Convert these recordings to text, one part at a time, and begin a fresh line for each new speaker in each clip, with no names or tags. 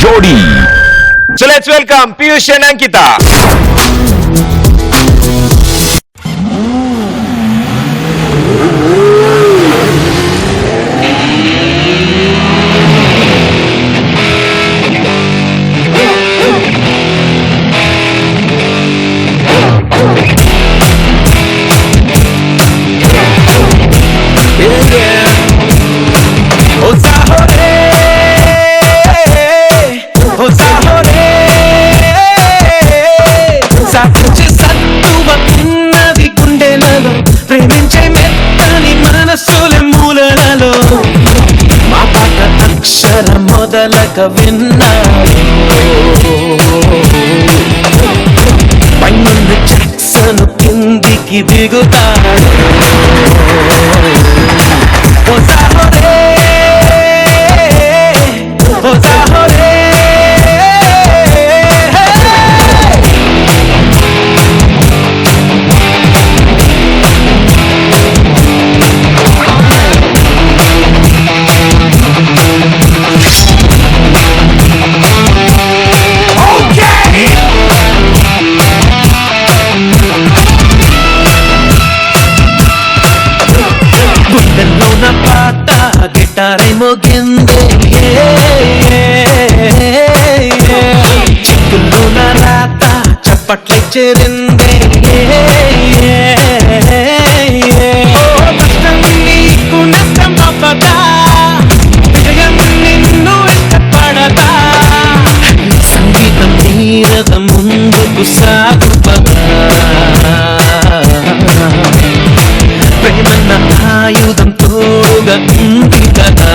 జోడీ so let's welcome Piyush and Ankita
అక్షర మొదలక విన్నాడు పైనున్న జాక్సన్ కిందికి దిగుతాడు ఇష్టపడదా సంగీతం తీరద ముందుకు సాగుపదా ప్రేమన్న ఆయుధం తోడుగా ఉంది కదా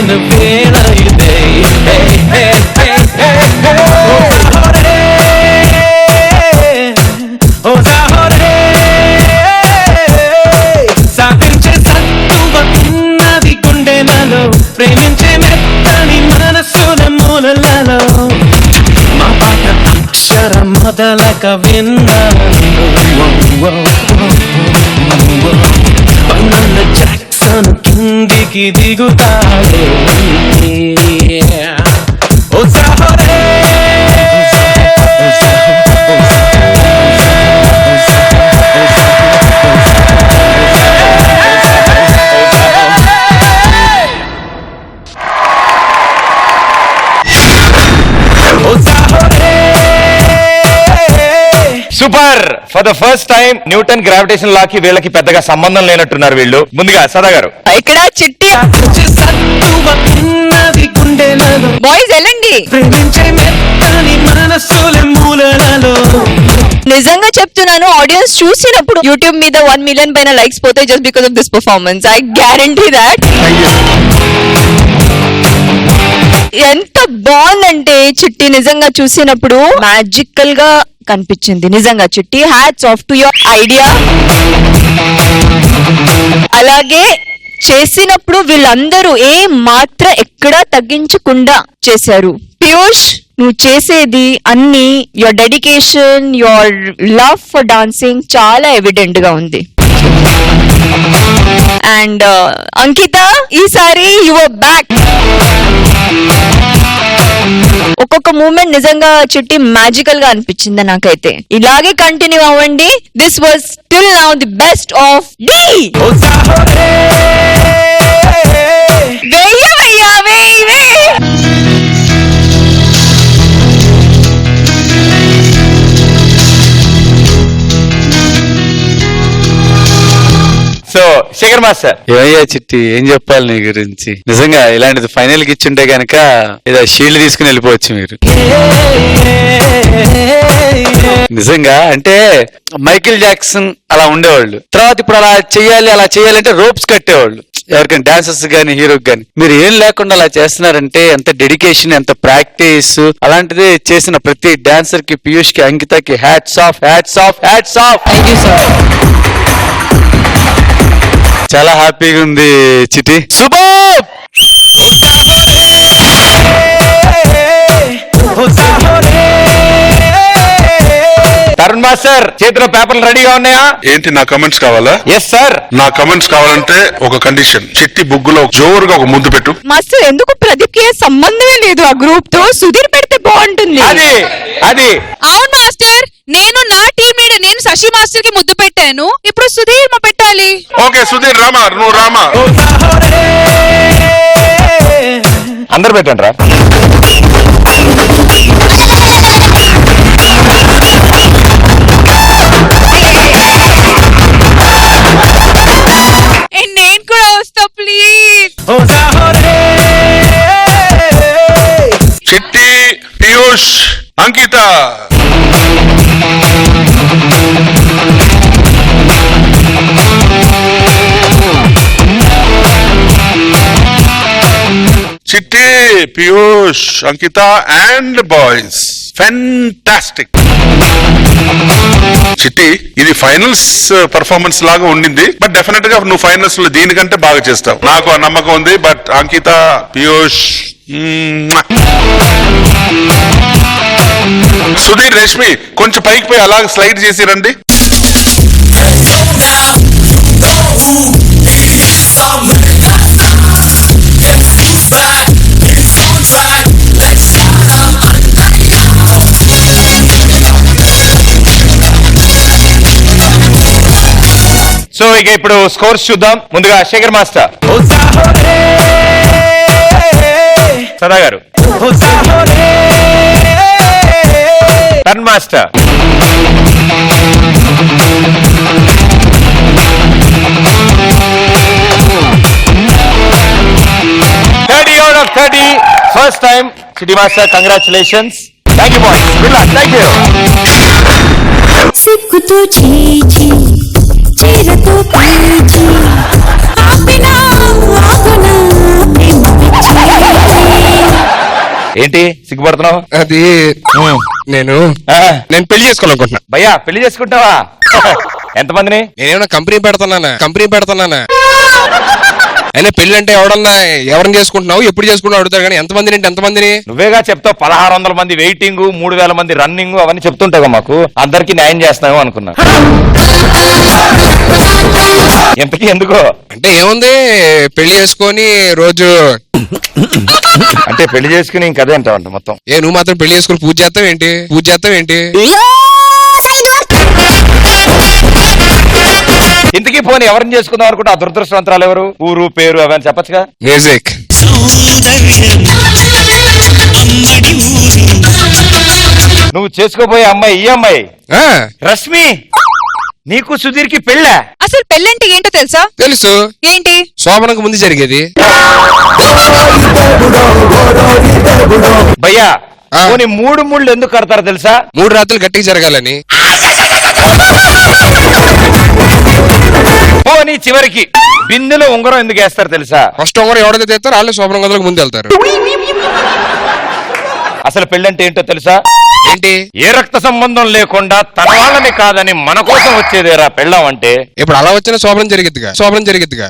చాటిన వేళ సాధించే సత్తువ ఉన్నది గుండెలలో ప్రేమించే మెత్తని మూలలలో. మా పాట అక్షర మొదలక విన్నాను. తను కిందికి దిగుతాడే. ఓ
super. For the first time Newton gravitation లాకి వీళ్ళకి పెద్దగా సంబంధం లేనట్టున్నారు వీళ్ళు. ముందుగా సదా గారు.
ఇక్కడ చిట్టి బాయ్స్ వెళ్ళండి. నిజంగా చెప్తున్నాను ఆడియన్స్ చూసినప్పుడు యూట్యూబ్ మీద వన్ మిలియన్ పైన లైక్స్ పోతాయి just because of this performance I guarantee that ఎంత బాగుందంటే చిట్టి నిజంగా చూసినప్పుడు మ్యాజికల్గా కనిపించింది. నిజంగా Chitti hats off to your idea అలాగే చేసినప్పుడు వీళ్ళందరూ ఏ మాత్ర ఎక్కడా తగ్గించకుండా చేశారు. పీయూష్ నువ్వు చేసేది అన్ని your dedication your love for dancing చాలా ఎవిడెంట్గా ఉంది. అండ్ uh, అంకిత ఈసారి యువర్ బ్యాక్ ఒక్కొక్క మూమెంట్ నిజంగా చిట్టి మ్యాజికల్గా అనిపించింది నాకైతే. ఇలాగే కంటిన్యూ అవ్వండి. This was still now the best of Dhee
Sekhar master.
ఏమయ్యా చిట్టి ఏం చెప్పాలి నీ గురించి? నిజంగా ఇలాంటిది ఫైనల్కి ఇచ్చుంటే గనక ఏదో షీల్డ్ తీసుకుని వెళ్ళిపోవచ్చు మీరు. నిజంగా అంటే మైకిల్ జాక్సన్ అలా ఉండేవాళ్ళు. తర్వాత ఇప్పుడు అలా చేయాలి అలా చేయాలంటే రోప్స్ కట్టేవాళ్ళు. ఎవరికైనా డాన్సర్స్ గానీ హీరోకి గానీ. మీరు ఏం లేకుండా అలా చేస్తున్నారంటే ఎంత డెడికేషన్ ఎంత ప్రాక్టీస్ అలాంటిది చేసిన ప్రతి డాన్సర్కి పీయూష్కి అంకితకి hats off hats off hats off చాలా హ్యాపీగా ఉంది చిటి. సూపర్
తరుణ్ మాస్టర్ చేతిలో పేపర్లు రెడీగా ఉన్నాయా?
ఏంటి నా కమెంట్స్ కావాలా?
ఎస్ సార్
నా కమెంట్స్ కావాలంటే ఒక కండిషన్ చిట్టి బుగ్గులో జోరుగా ఒక ముద్దు పెట్టు.
మాస్టర్ ఎందుకు ప్రదీప్కి ఏ సంబంధమే లేదు ఆ గ్రూప్తో సుధీర్ పెడితే బాగుంటుంది.
అది అది.
అవును మాస్టర్ నేను నా టీం లీడర్ నేను శశి మాస్టర్కి ముద్దు పెట్టాను. ఇప్పుడు సుధీర్ మా పెట్టాలి.
ఓకే సుధీర్ రామా నువ్వు రామా.
అందరు పెట్టండి రా.
Santosh Ankita Chitti Piyush Ankita and boys fantastic Chitti ఇది ఫైనల్స్ పర్ఫార్మెన్స్ uh, లాగా ఉండింది. బట్ డెఫినెట్గా నువ్వు ఫైనల్స్లో దీనికంటే బాగా చేస్తావు. నాకు ఆ నమ్మకం ఉంది బట్ అంకిత పియూష్ సుధీర్ రష్మి కొంచెం పైకి పోయి అలాగ స్లైడ్ చేసి రండి.
సో ఇక ఇప్పుడు స్కోర్స్ చూద్దాం. ముందుగా శేఖర్ మాస్టర్. సదా గారు. Master thirty out of thirty first time city master congratulations thank you boy good luck thank you
సిగ్గుతో చీచి చీరతో పీచి ఆపినా ఆగునా.
ఏంటి? సిగ్గుపడుతున్నావు?
అది నేను? నేను పెళ్ళి చేసుకోవాలనుకుంటున్నా.
భయ్యా పెళ్ళి చేసుకుంటావా? ఎంతమందిని?
నేనేమన్నా కంపెనీ పెడతానా? కంపెనీ పెడతానా? అయినా పెళ్ళి అంటే ఎవడన్నా ఎవరిని చేసుకుంటున్నావు? ఎప్పుడు చేసుకుంటున్నావు? అడుగుతారు కానీ ఎంతమందిని అంటే ఎంతమందిని?
నువ్వేగా చెప్తావు పదహారు వందల మంది వెయిటింగ్ మూడు వేల మంది రన్నింగ్ అవన్నీ చెప్తుంటావు మాకు. అందరికి న్యాయం చేస్తామేమో అనుకున్నా. ఎంతకి ఎందుకో?
అంటే ఏముంది? పెళ్ళి చేసుకొని రోజు
అంటే పెళ్ళి చేసుకుని ఇంకదే అంటావంట మొత్తం.
ఏ నువ్వు మాత్రం పెళ్ళి చేసుకుని పూజ చేస్తావు ఏంటి? పూజ చేస్తావు ఏంటి?
ఇంతకీ పోనీ ఎవరిని చేసుకుందాం అనుకుంటే ఆ దురదృష్టవంతరాలు ఎవరు? ఊరు పేరు అవన్నీ చెప్పచ్చుగా?
మ్యూజిక్
నువ్వు చేసుకోబోయే అమ్మాయి ఈ అమ్మాయి రష్మి! నీకు సుధీర్కి పెళ్ళా?
అసలు పెళ్ళంటే ఏంటో తెలుసా?
తెలుసు.
ఏంటి?
శోభనకు ముందు జరిగేది.
భయ్యా
ఆ.
పోనీ మూడు ముళ్ళు ఎందుకు కడతారో తెలుసా?
మూడు రాత్రులు గట్టిగా జరగాలని.
పోనీ చివరికి బిందెలో ఉంగరం ఎందుకు వేస్తారు తెలుసా?
ఫస్ట్ ఒకరు ఎవరైతే తెస్తారో వాళ్ళు శోభన గదులకు ముందు వెళ్తారు.
అసలు పెళ్ళంటే ఏంటో తెలుసా?
ఏంటి?
ఏ రక్త సంబంధం లేకుండా తన వాళ్ళని కాదని మన కోసం వచ్చేదేరా పెళ్ళాం అంటే?
ఇప్పుడు అలా వచ్చిన శోభనం జరిగిద్దిగా శోభనం జరిగిద్దిగా.